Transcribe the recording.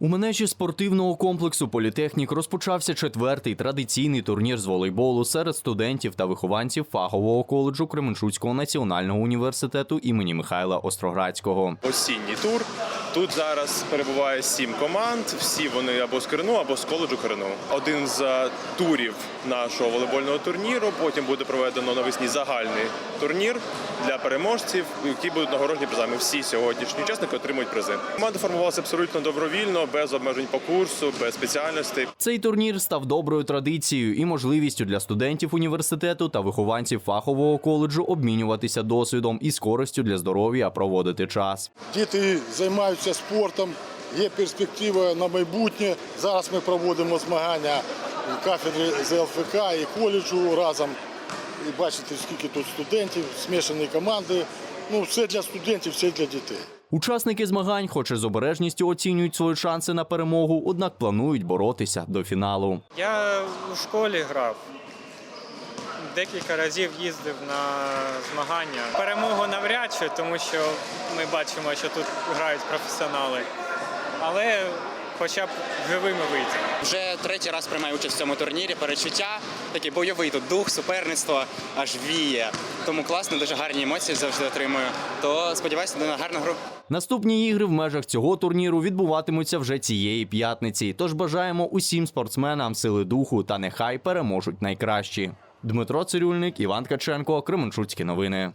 У менеджі спортивного комплексу Політехнік розпочався четвертий традиційний турнір з волейболу серед студентів та вихованців фахового коледжу Кременчуцького національного університету імені Михайла Остроградського. осінній тур. Тут зараз перебуває сім команд. Всі вони або з Кирину, або з коледжу Кирину. Один з е, турів нашого волейбольного турніру. Потім буде проведено навесні загальний турнір для переможців, які будуть нагороджені призами. Всі сьогоднішні учасники отримують призи. Команда формувалася абсолютно добровільно, без обмежень по курсу, без спеціальностей. Цей турнір став доброю традицією і можливістю для студентів університету та вихованців фахового коледжу обмінюватися досвідом і з користю для здоров'я проводити час. Діти займаються спортом, є перспектива на майбутнє. Зараз ми проводимо змагання і кафедри з ЛФК і коледжу разом. І бачите, скільки тут студентів, змішані команди. Ну, все для студентів, все для дітей. Учасники змагань, хоч і з обережністю оцінюють свої шанси на перемогу, однак планують боротися до фіналу. Я у школі грав. Декілька разів їздив на змагання. Перемогу навряд чи, тому що ми бачимо, що тут грають професіонали. Але хоча б живими вийти. Вже третій раз приймаю участь в цьому турнірі. Перечуття такий бойовий тут дух, суперництво аж віє. Тому класно, дуже гарні емоції завжди отримую. То сподіваюся на гарну гру. Наступні ігри в межах цього турніру відбуватимуться вже цієї п'ятниці. Тож бажаємо усім спортсменам сили духу та нехай переможуть найкращі. Дмитро Цирюльник, Іван Ткаченко, Кременчуцькі новини.